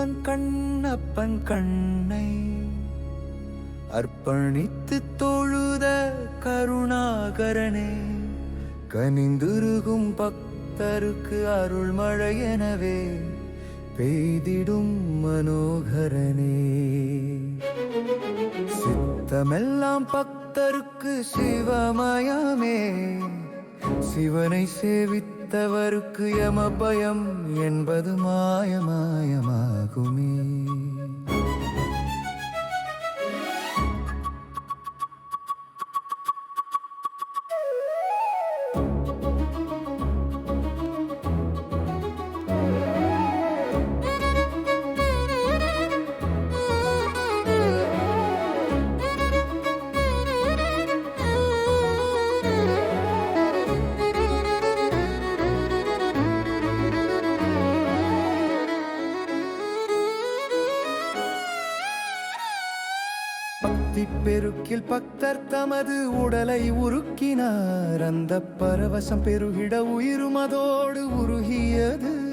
இவன் கண்ணப்பன் கண்ணை அர்ப்பணித்து தொழுத கருணாகரனே. கனிந்துருகும் பக்தருக்கு அருள்மழை எனவே பெய்திடும் மனோகரனே. சித்தமெல்லாம் பக்தருக்கு சிவமயமே. சிவனை சேவித்தவருக்கு யம பயம் என்பது kumi. பக்தி பெருக்கில் பக்தர் தமது உடலை உருக்கினார். அந்த பரவசம் பெருகிட உயிரும் அதோடு உருகியது.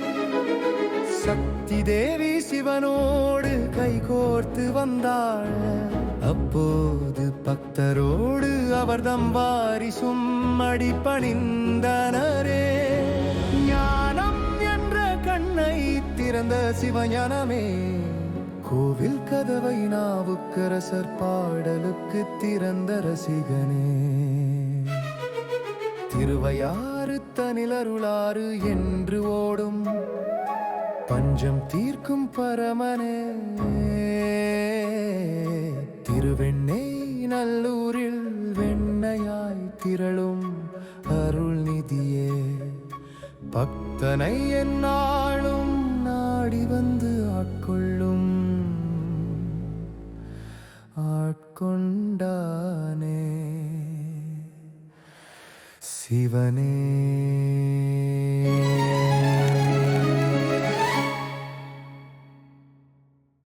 சக்தி தேவி சிவனோடு கைகோர்த்து வந்தாள். அப்போது பக்தரோடு அவர்தம் வாரிசும் அடி பணிந்தனரே. ஞானம் என்ற கண்ணை திறந்த சிவஞானமே. கோவில் கதவை நாவுக்கரசர் பாடலுக்கு திறந்த ரசிகனே. திருவையாறு தனிலருளாறு என்று ஓடும் பஞ்சம் தீர்க்கும் பரமனே. திருவெண்ணை நல்லூரில் வெண்ணையாய் திரளும் அருள் நிதியே பக்தனை என்னால் ஆட்கொண்டானே. சிவனே.